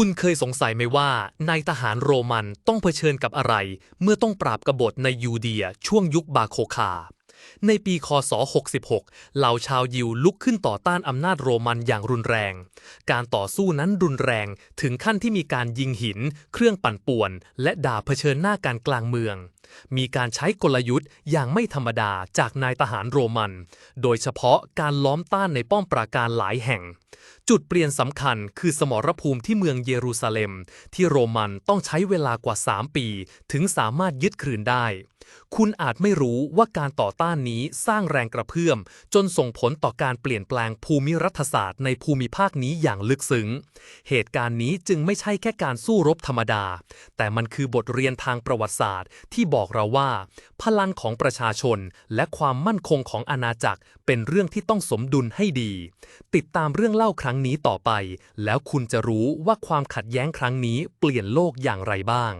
คุณเคยสงสัยไหมว่านายทหารโรมันต้องเผชิญกับอะไร เมื่อต้องปราบกบฏในยูเดียช่วงยุคบาโคคา ในปีคศ 66 เหล่าชาวยิวลุกขึ้นต่อต้านอำนาจโรมันอย่างรุนแรง การต่อสู้นั้นรุนแรงถึงขั้นที่มีการยิงหิน เครื่องปั่นป่วน และด่าเผชิญหน้าการกลางเมือง มีการใช้กลยุทธ์อย่างไม่ธรรมดาจากนายทหารโรมัน โดยเฉพาะการล้อมต้านในป้อมปราการหลายแห่ง จุดเปลี่ยนสำคัญคือสมรภูมิที่เมืองเยรูซาเล็ม ที่โรมันต้องใช้เวลากว่า 3 ปี ถึงสามารถยึดคืนได้ คุณอาจไม่รู้ว่าการต่อต้านนี้สร้างแรงกระเพื่อม จนส่งผลต่อการเปลี่ยนแปลงภูมิรัฐศาสตร์ในภูมิภาคนี้อย่างลึกซึ้ง เหตุการณ์นี้จึงไม่ใช่แค่การสู้รบธรรมดา แต่มันคือบทเรียนทางประวัติศาสตร์ที่บอกเราว่า พลังของประชาชนและความมั่นคงของอาณาจักรเป็นเรื่องที่ต้องสมดุลให้ดี ติดตามเรื่องเล่าครั้งนี้ต่อไป แล้วคุณจะรู้ว่าความขัดแย้งครั้งนี้เปลี่ยนโลกอย่างไรบ้าง